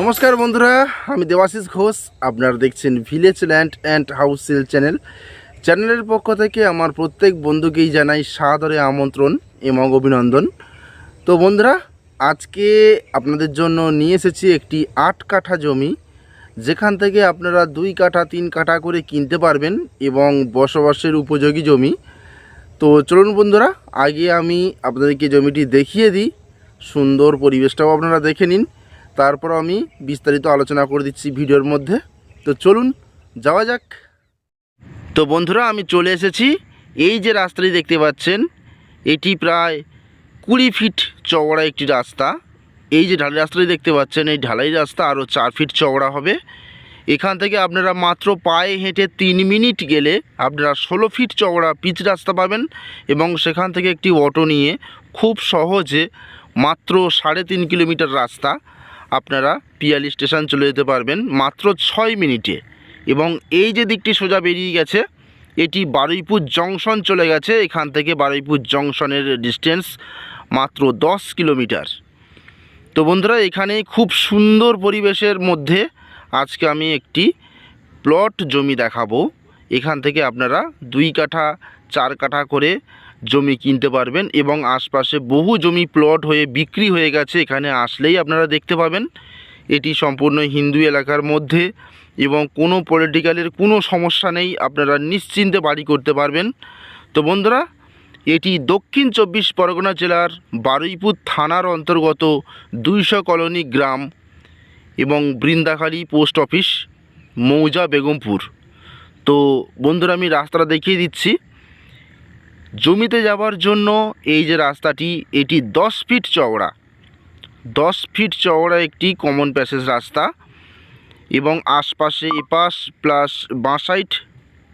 নমস্কার বন্ধুরা, আমি দেবাশিস ঘোষ। আপনারা দেখছেন village land and house sale channel চ্যানেলের পক্ষ থেকে আমার প্রত্যেক বন্ধুকেই জানাই সাদরে আমন্ত্রণ এবং অভিনন্দন। তো বন্ধুরা, আজকে আপনাদের জন্য নিয়ে এসেছি একটি আট কাঠা জমি। যেখান থেকে আপনারা দুই কাঠা, তিন কাঠা করে কিনতে পারবেন এবং বসবাসের উপযোগী জমি। তো চলুন বন্ধুরা, আগে আমি আপনাদেরকে জমিটি দেখিয়ে দিই। সুন্দর পরিবেশটাও আপনারা দেখে নিন। তারপর আমি বিস্তারিত আলোচনা করে দিচ্ছি ভিডিওর মধ্যে। তো চলুন, যাওয়া যাক। তো বন্ধুরা, আমি চলে এসেছি। এই যে রাস্তাটি দেখতে পাচ্ছেন, এটি প্রায় কুড়ি ফিট চওড়া একটি রাস্তা। এই যে ঢালাই রাস্তাটি দেখতে পাচ্ছেন, এই ঢালাই রাস্তা আরও চার ফিট চওড়া হবে। এখান থেকে আপনারা মাত্র পায়ে হেঁটে তিন মিনিট গেলে আপনারা ষোলো ফিট চওড়া পিচ রাস্তা পাবেন এবং সেখান থেকে একটি অটো নিয়ে খুব সহজে মাত্র সাড়ে তিন কিলোমিটার রাস্তা আপনারা পিয়ালি স্টেশন চলে যেতে পারবেন মাত্র ছয় মিনিটে। এবং এই যে দিকটি সোজা বেরিয়ে গেছে, এটি বারুইপুর জংশন চলে গেছে। এখান থেকে বারুইপুর জংশনের ডিস্টেন্স মাত্র দশ কিলোমিটার। তো বন্ধুরা, এখানে খুব সুন্দর পরিবেশের মধ্যে আজকে আমি একটি প্লট জমি দেখাবো। এখান থেকে আপনারা দুই কাঠা, চার কাঠা করে জমি কিনতে পারবেন এবং আশপাশে বহু জমি প্লট হয়ে বিক্রি হয়ে গেছে। এখানে আসলেই আপনারা দেখতে পাবেন, এটি সম্পূর্ণ হিন্দু এলাকার মধ্যে এবং কোনো পলিটিক্যালের কোনো সমস্যা নেই, আপনারা নিশ্চিন্তে বাড়ি করতে পারবেন। তো বন্ধুরা, এটি দক্ষিণ চব্বিশ পরগনা জেলার বারুইপুর থানার অন্তর্গত দুইশো কলোনি গ্রাম এবং বৃন্দাখালী পোস্ট অফিস মৌজা বেগমপুর। তো বন্ধুরা, আমি রাস্তাটা দেখিয়ে দিচ্ছি। জমিতে যাওয়ার জন্য এই যে রাস্তাটি, এটি দশ ফিট চওড়া। দশ ফিট চওড়া একটি কমন প্যাসেজ রাস্তা এবং আশপাশে এপাশ প্লাস বাঁ সাইড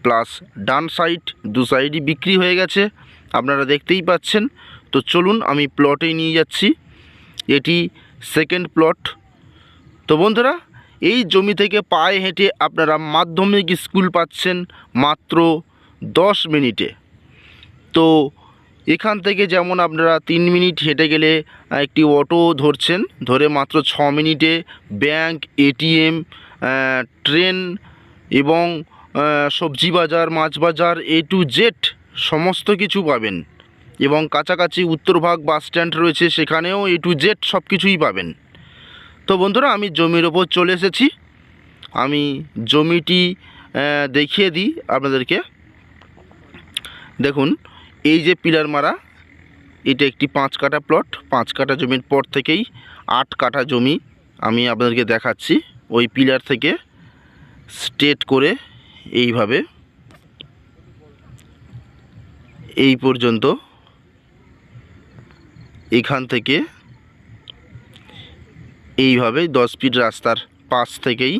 প্লাস ডান সাইড দু সাইডই বিক্রি হয়ে গেছে, আপনারা দেখতেই পাচ্ছেন। তো চলুন আমি প্লটে নিয়ে যাচ্ছি। এটি সেকেন্ড প্লট তো বন্ধুরা, এই জমি থেকে পায়ে হেঁটে আপনারা মাধ্যমিক স্কুল পাচ্ছেন মাত্র দশ মিনিটে। তো এখান থেকে যেমন আপনারা তিন মিনিট হেঁটে গেলে একটি অটো ধরছেন, ধরে মাত্র ছ মিনিটে ব্যাংক, এটিএম ট্রেন এবং সবজি বাজার, মাছ বাজার, এ টু জেড সমস্ত কিছু পাবেন এবং কাছাকাছি উত্তরভাগ বাস স্ট্যান্ড রয়েছে, সেখানেও এ টু জেড সব কিছুই পাবেন। তো বন্ধুরা, আমি জমির ওপর চলে এসেছি। আমি জমিটি দেখিয়ে দিই আপনাদেরকে। দেখুন এই যে পিলার মারা, এটা একটি পাঁচ কাঠা প্লট পাঁচ কাঠা জমির পর থেকেই আট কাঠা জমি আমি আপনাদেরকে দেখাচ্ছি। ওই পিলার থেকে স্ট্রেট করে এইভাবে এই পর্যন্ত এখান থেকে এইভাবে দশ ফিট রাস্তার পাশ থেকেই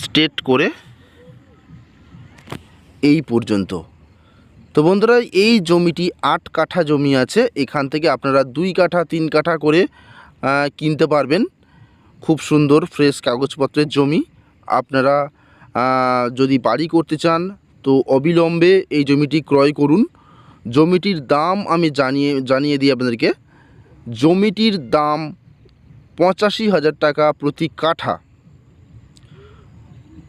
স্ট্রেট করে এই পর্যন্ত। তো বন্ধুরা, এই জমিটি আট কাঠা জমি আছে। এখান থেকে আপনারা দুই কাঠা, তিন কাঠা করে কিনতে পারবেন। খুব সুন্দর ফ্রেশ কাগজপত্রের জমি। আপনারা যদি বাড়ি করতে চান, তো অবিলম্বে এই জমিটি ক্রয় করুন। জমিটির দাম আমি জানিয়ে জানিয়ে দিই আপনাদেরকে। জমিটির দাম পঁচাশি হাজার টাকা প্রতি কাঠা।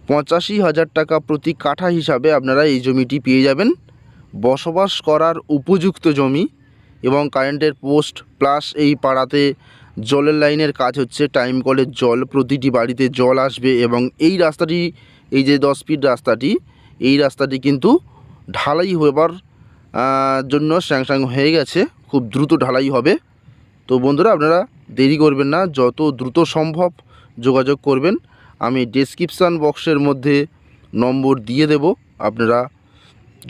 পঁচাশি হাজার টাকা প্রতি কাঠা হিসাবে আপনারা এই জমিটি পেয়ে যাবেন। বসবাস করার উপযুক্ত জমি এবং কারেন্টের পোস্ট, প্লাস এই পাড়াতে জলের লাইনের কাজ হচ্ছে। টাইম কলের জল, প্রতিটি বাড়িতে জল আসবে এবং এই রাস্তাটি, এই যে দশ ফিট রাস্তাটি, এই রাস্তাটি কিন্তু ঢালাই হবার জন্য স্যাংস্যাং হয়ে গেছে। খুব দ্রুত ঢালাই হবে। তো বন্ধুরা, আপনারা দেরি করবেন না। যত দ্রুত সম্ভব যোগাযোগ করবেন। আমি ডেসক্রিপশান বক্সের মধ্যে নম্বর দিয়ে দেব। আপনারা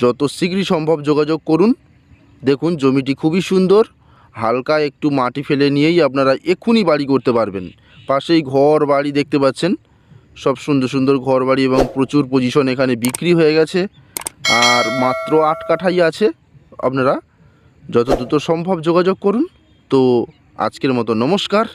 যত শীঘ্রই সম্ভব যোগাযোগ করুন। দেখুন, জমিটি খুবই সুন্দর। হালকা একটু মাটি ফেলে নিয়েই আপনারা এক্ষুনি বাড়ি করতে পারবেন। পাশেই ঘর বাড়ি দেখতে পাচ্ছেন। সব সুন্দর সুন্দর ঘর বাড়ি এবং প্রচুর পজিশন এখানে বিক্রি হয়ে গেছে। আর মাত্র আট কাঠাই আছে। আপনারা যত দ্রুত সম্ভব যোগাযোগ করুন। তো আজকের মতো নমস্কার।